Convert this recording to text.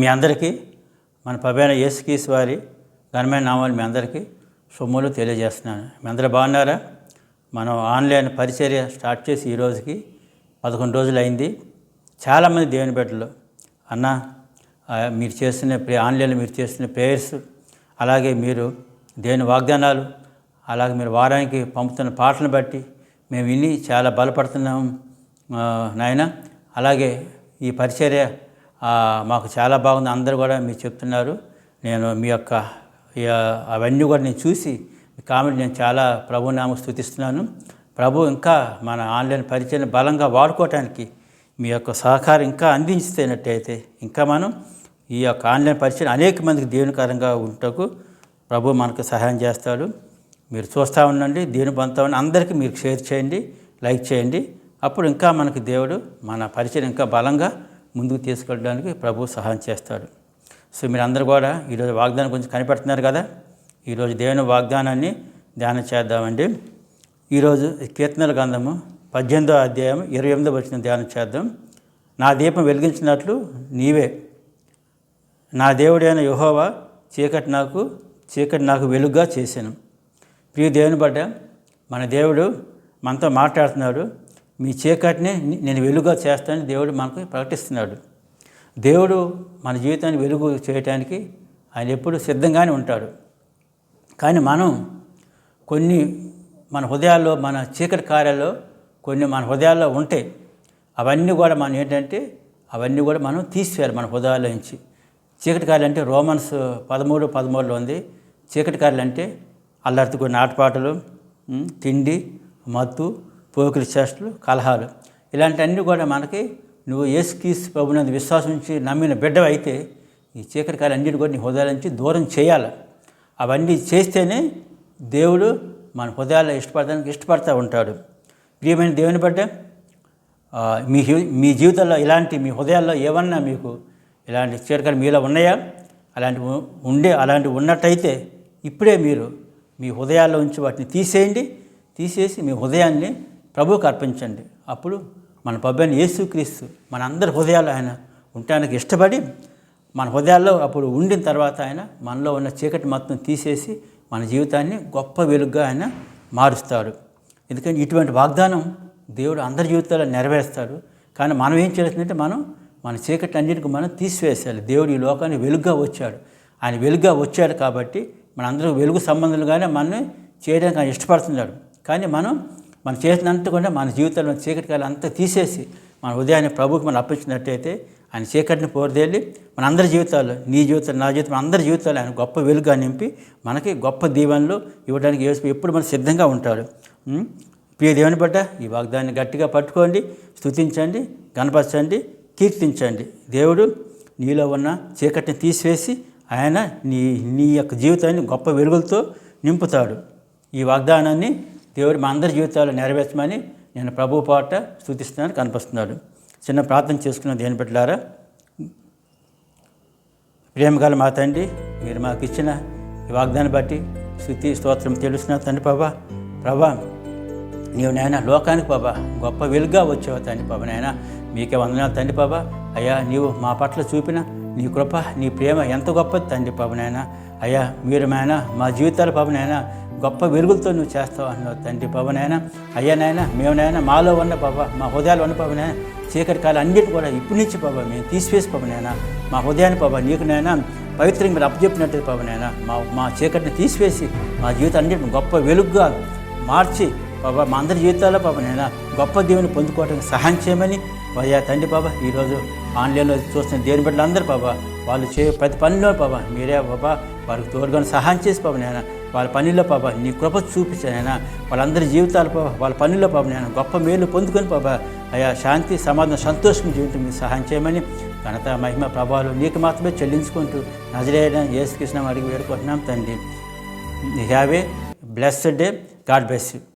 మీ అందరికీ మన పబైన యేసుకీస్ వారి ఘనమైన నామాలు మీ అందరికీ సొమ్ములు తెలియజేస్తున్నాను. మీ అందరూ బాగున్నారా? మనం ఆన్లైన్ పరిచర్య స్టార్ట్ చేసి ఈ రోజుకి పదకొండు రోజులు అయింది చాలామంది దేవుని బిడ్డలు అన్న మీరు చేస్తున్న ప్రే ఆన్లైన్లో మీరు చేస్తున్న ప్రేయర్స్ అలాగే మీరు దేవుని వాగ్దానాలు అలాగే మీరు వారానికి పంపుతున్న పాటలను బట్టి మేము విని చాలా బలపడుతున్నాం నాయన. అలాగే ఈ పరిచర్య మాకు చాలా బాగుంది. అందరూ కూడా మీరు చెప్తున్నారు. నేను మీ యొక్క అవన్నీ కూడా నేను చూసి కామెడీ నేను చాలా ప్రభు నామ స్థుతిస్తున్నాను. ప్రభు ఇంకా మన ఆన్లైన్ పరిచయం బలంగా వాడుకోవటానికి మీ యొక్క సహకారం ఇంకా అందించినట్టయితే ఇంకా మనం ఈ యొక్క ఆన్లైన్ పరిచయం అనేక మందికి దేవునికరంగా ఉంటకు ప్రభు మనకు సహాయం చేస్తాడు. మీరు చూస్తూ ఉండండి దేవుని పొందుతా ఉండి అందరికీ మీరు షేర్ చేయండి లైక్ చేయండి. అప్పుడు ఇంకా మనకి దేవుడు మన పరిచయం ఇంకా బలంగా ముందుకు తీసుకెళ్ళడానికి ప్రభు సహాయం చేస్తాడు. సో మీరు అందరూ కూడా ఈరోజు వాగ్దానం గురించి కనిపెడుతున్నారు కదా? ఈరోజు దేవుని వాగ్దానాన్ని ధ్యానం చేద్దామండి. ఈరోజు కీర్తనల గ్రంథము పద్దెనిమిదో అధ్యాయం ఇరవై ఎనిమిదో వచ్చిన ధ్యానం చేద్దాం. నా దీపం వెలిగించినట్లు నీవే. నా దేవుడైన యహోవా చీకటి నాకు చీకటి నాకు వెలుగుగా చేశాను. ప్రియ దేవుని బట్ట మన దేవుడు మనతో మాట్లాడుతున్నాడు. మీ చీకటిని నేను వెలుగుగా చేస్తానని దేవుడు మనకు ప్రకటిస్తున్నాడు. దేవుడు మన జీవితాన్ని వెలుగు చేయటానికి ఆయన ఎప్పుడు సిద్ధంగానే ఉంటాడు. కానీ మనం కొన్ని మన హృదయాల్లో మన చీకటి కార్యాల్లో కొన్ని మన హృదయాల్లో ఉంటాయి అవన్నీ కూడా మనం ఏంటంటే అవన్నీ కూడా మనం తీసివేయాలి మన హృదయాల్లో నుంచి. చీకటి కార్యాలు అంటే రోమన్స్ పదమూడు పదమూడులో ఉంది. చీకటి కార్యాలు అంటే అల్లరితో కొన్ని ఆటపాటలు తిండి మత్తు పోకిరి చేష్టలు కలహాలు. ఇలాంటివన్నీ కూడా మనకి నువ్వు ఏసుకీస్ ప్రభునందు విశ్వాసం నుంచి నమ్మిన బిడ్డ అయితే ఈ చీకటి కార్యాలు అన్నిటి కూడా నీ హృదయాల నుంచి దూరం చేయాలి. అవన్నీ చేస్తేనే దేవుడు మన హృదయాల్లో ఇష్టపడడానికి ఇష్టపడతా ఉంటాడు. ప్రియమైన దేవుని బట్ట మీ మీ జీవితంలో ఇలాంటి మీ హృదయాల్లో ఏమన్నా మీకు ఇలాంటి చీరకలు మీలో ఉన్నాయా? అలాంటి ఉండే అలాంటి ఉన్నట్టయితే ఇప్పుడే మీరు మీ హృదయాల్లో ఉంచి వాటిని తీసేయండి. తీసేసి మీ హృదయాన్ని ప్రభువుకు అర్పించండి. అప్పుడు మన పబ్బైన యేసుక్రీస్తు మన అందరి హృదయాలు ఆయన ఉండటానికి ఇష్టపడి మన హృదయాల్లో అప్పుడు ఉండిన తర్వాత ఆయన మనలో ఉన్న చీకటి మొత్తం తీసేసి మన జీవితాన్ని గొప్ప వెలుగుగా ఆయన మారుస్తాడు. ఎందుకంటే ఇటువంటి వాగ్దానం దేవుడు అందరి జీవితాల్లో నెరవేరుస్తాడు. కానీ మనం ఏం చేస్తుందంటే మనం మన చీకటి అన్నిటికీ మనం తీసివేసేయాలి. దేవుడు ఈ లోకానికి వెలుగుగా వచ్చాడు. ఆయన వెలుగుగా వచ్చాడు కాబట్టి మనందరూ వెలుగు సంబంధాలుగానే మనల్ని చేయడానికి ఆయన ఇష్టపడుతున్నాడు. కానీ మనం మనం చేసినంత కూడా మన జీవితంలో చీకటి కాలం అంతా తీసేసి మన ఉదయాన్ని ప్రభుకి మనం అప్పించినట్టయితే ఆయన చీకటిని పోరదేళ్ళి మన అందరి జీవితాల్లో నీ జీవితం నా జీవితం అందరి జీవితాలు ఆయన గొప్ప వెలుగుగా నింపి మనకి గొప్ప దీవెనలు ఇవ్వడానికి యేసు ఎప్పుడు మనం సిద్ధంగా ఉంటాడు. ప్రియ దేవుని బట్ట ఈ వాగ్దాన్ని గట్టిగా పట్టుకోండి స్తుతించండి గణపరచండి కీర్తించండి. దేవుడు నీలో ఉన్న చీకటిని తీసివేసి ఆయన నీ నీ యొక్క జీవితాన్ని గొప్ప వెలుగులతో నింపుతాడు. ఈ వాగ్దానాన్ని దేవుడు మా అందరి జీవితాలు నెరవేర్చమని నేను ప్రభు పాట స్థుతిస్తున్నాను కనిపిస్తున్నాడు చిన్న ప్రార్థన చేసుకున్న దేని పెట్టారా ప్రేమగల మా తండ్రి మీరు మాకు ఇచ్చిన ఈ వాగ్దాన్ని బట్టి స్థుతి స్తోత్రం తెలుసిన తండ్రి ప్రభా. ప్రభా నీవు నాయన లోకానికి బాబా గొప్ప వెలుగుగా వచ్చావు తండ్రి బాబా నాయన మీకే వందనాలు తండ్రి బాబా అయ్యా నీవు మా పట్ల చూపిన నీ కృప నీ ప్రేమ ఎంత గొప్పది తండ్రి బాబు నాయన. అయ్యా మీరు నాయన మా జీవితాల బాబు నాయన గొప్ప వెలుగులతో నువ్వు చేస్తావు అన్నావు తండ్రి బాబు నాయన. మేమునైనా మేము నాయన మాలో ఉన్న బాబా మా హృదయాలు ఉన్న బాబు నాయన చీకటి కాలం అన్నిటి కూడా ఇప్పటి నుంచి బాబా మేము తీసివేసి బాబు మా హృదయాన్ని బాబా నీకు పవిత్రంగా మీరు అప్పచెప్పినట్టు బాబు మా మా చీకటిని తీసివేసి మా జీవితం అన్నిటిని గొప్ప వెలుగుగా మార్చి బాబా మా అందరి జీవితాల్లో బాబా నేను గొప్ప దేవుని పొందుకోవడానికి సహాయం చేయమని అయ్యా తండ్రి బాబా ఈరోజు ఆన్లైన్లో చూస్తున్న దేవుని బిడ్డలందరూ బాబా వాళ్ళు చే ప్రతి పనిలో బాబా మీరే బాబా వారికి తోడుగా సహాయం చేసి బాబా నేను వాళ్ళ పనిలో బాబా నీ కృప చూపించానైనా వాళ్ళందరి జీవితాల బాబా వాళ్ళ పనిలో బాబా నేను గొప్ప మేలు పొందుకొని బాబా అయా శాంతి సమాధానం సంతోషం జీవితం మీకు సహాయం చేయమని ఘనత మహిమ ప్రభావాలు నీకు మాత్రమే చెల్లించుకుంటూ నజరేయడం యేసుకృష్ణ అడిగి వేడుకుంటున్నాం తండ్రి. Have a blessed day God bless you